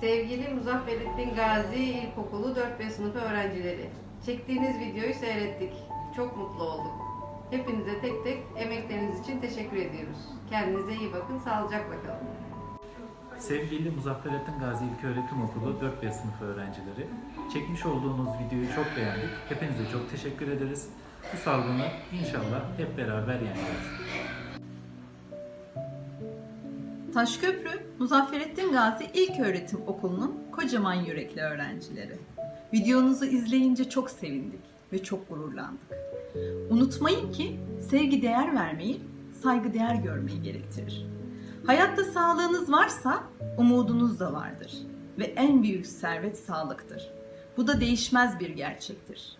Sevgili Muzafferettin Gazi İlkokulu 4 sınıfı öğrencileri. Çektiğiniz videoyu seyrettik. Çok mutlu olduk. Hepinize tek tek emekleriniz için teşekkür ediyoruz. Kendinize iyi bakın, sağlıcakla kalın. Sevgili Muzafferettin Gazi İlköğretim Okulu 4 B sınıfı öğrencileri, çekmiş olduğunuz videoyu çok beğendik. Hepinize çok teşekkür ederiz. Bu salgını inşallah hep beraber yeneceğiz. Taşköprü Muzafferettin Gazi İlköğretim Okulu'nun kocaman yürekli öğrencileri. Videonuzu izleyince çok sevindik ve çok gururlandık. Unutmayın ki sevgi değer vermeyi, saygı değer görmeyi gerektirir. Hayatta sağlığınız varsa umudunuz da vardır ve en büyük servet sağlıktır. Bu da değişmez bir gerçektir.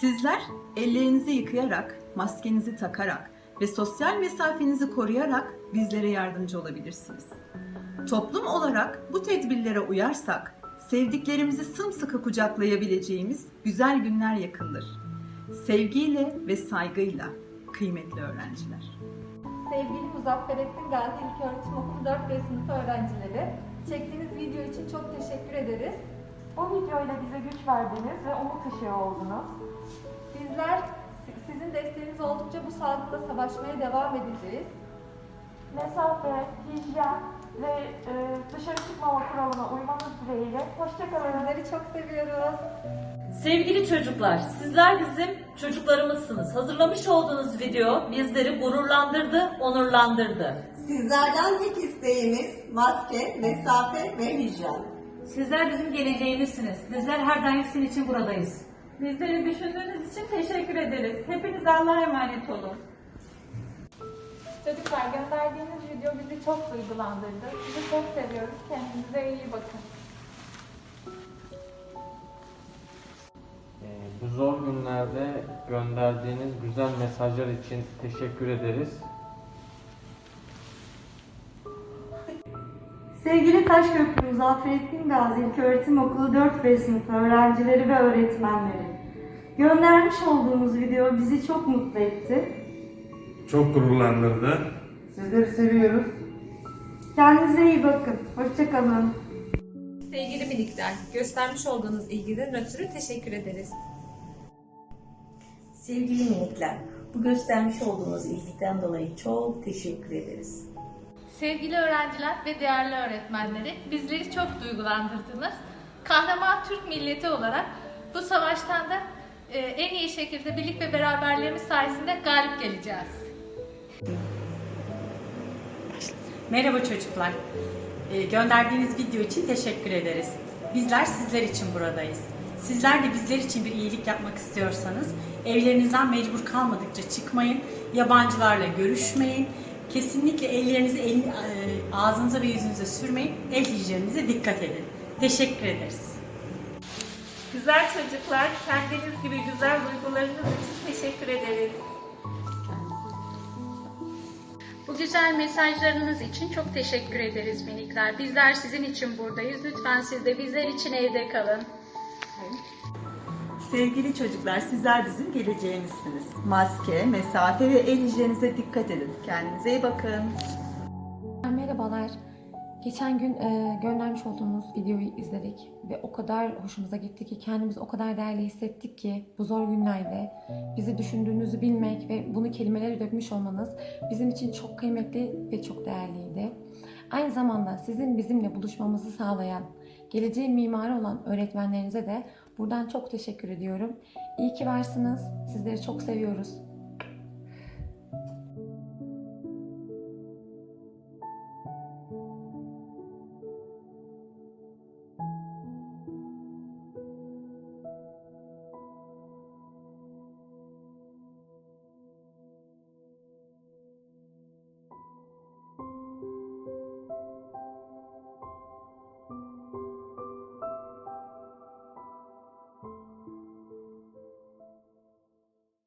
Sizler ellerinizi yıkayarak, maskenizi takarak ve sosyal mesafenizi koruyarak bizlere yardımcı olabilirsiniz. Toplum olarak bu tedbirlere uyarsak sevdiklerimizi sımsıkı kucaklayabileceğimiz güzel günler yakındır. Sevgiyle ve saygıyla kıymetli öğrenciler. Sevgili Muzafferettin Gazi İlköğretim Okulu 4 B sınıfı öğrencileri, çektiğiniz video için çok teşekkür ederiz. Bu videoyla bize güç verdiniz ve umut ışığı oldunuz. Bizler oldukça bu salgınla savaşmaya devam edeceğiz. Mesafe, hijyen ve e, dışarı çıkmama kuralına uymanız dileğiyle. Hoşçakalın. Sizleri çok seviyoruz. Sevgili çocuklar, sizler bizim çocuklarımızsınız. Hazırlamış olduğunuz video bizleri gururlandırdı, onurlandırdı. Sizlerden tek isteğimiz maske, mesafe ve hijyen. Sizler bizim geleceğimizsiniz. Bizler her daim sizin için buradayız. Bizleri düşündüğünüz için teşekkür ederiz. Hepiniz Allah'a emanet olun. Çocuklar gönderdiğiniz video bizi çok duygulandırdı. Sizi çok seviyoruz. Kendinize iyi bakın. Ee, Bu zor günlerde gönderdiğiniz güzel mesajlar için teşekkür ederiz. Sevgili Taşköprü Muzafferettin Gazi İlköğretim Okulu 4 B sınıfı öğrencileri ve öğretmenleri. Göndermiş olduğunuz video bizi çok mutlu etti. Çok gururlandırdı. Sizleri seviyoruz. Kendinize iyi bakın. Hoşçakalın. Sevgili minikler, göstermiş olduğunuz ilgiden ötürü teşekkür ederiz. Sevgili minikler, bu göstermiş olduğunuz ilgiden dolayı çok teşekkür ederiz. Sevgili öğrenciler ve değerli öğretmenleri, bizleri çok duygulandırdınız. Kahraman Türk milleti olarak bu savaştan da e, en iyi şekilde birlik ve beraberliğimiz sayesinde galip geleceğiz. Merhaba çocuklar. Ee, gönderdiğiniz video için teşekkür ederiz. Bizler sizler için buradayız. Sizler de bizler için bir iyilik yapmak istiyorsanız evlerinizden mecbur kalmadıkça çıkmayın, yabancılarla görüşmeyin, kesinlikle ellerinizi elin, e, ağzınıza ve yüzünüze sürmeyin, el hijyeninize dikkat edin. Teşekkür ederiz. Güzel çocuklar, kendiniz gibi güzel duygularınız için teşekkür ederiz. Bu güzel mesajlarınız için çok teşekkür ederiz minikler. Bizler sizin için buradayız. Lütfen siz de bizler için evde kalın. Sevgili çocuklar sizler bizim geleceğimizsiniz. Maske, mesafe ve el hijyeninize dikkat edin. Kendinize iyi bakın. Merhabalar. Geçen gün e, göndermiş olduğunuz videoyu izledik ve o kadar hoşumuza gitti ki kendimizi o kadar değerli hissettik ki bu zor günlerde bizi düşündüğünüzü bilmek ve bunu kelimelere dökmüş olmanız bizim için çok kıymetli ve çok değerliydi. Aynı zamanda sizin bizimle buluşmamızı sağlayan, geleceğin mimarı olan öğretmenlerinize de buradan çok teşekkür ediyorum. İyi ki varsınız. Sizleri çok seviyoruz.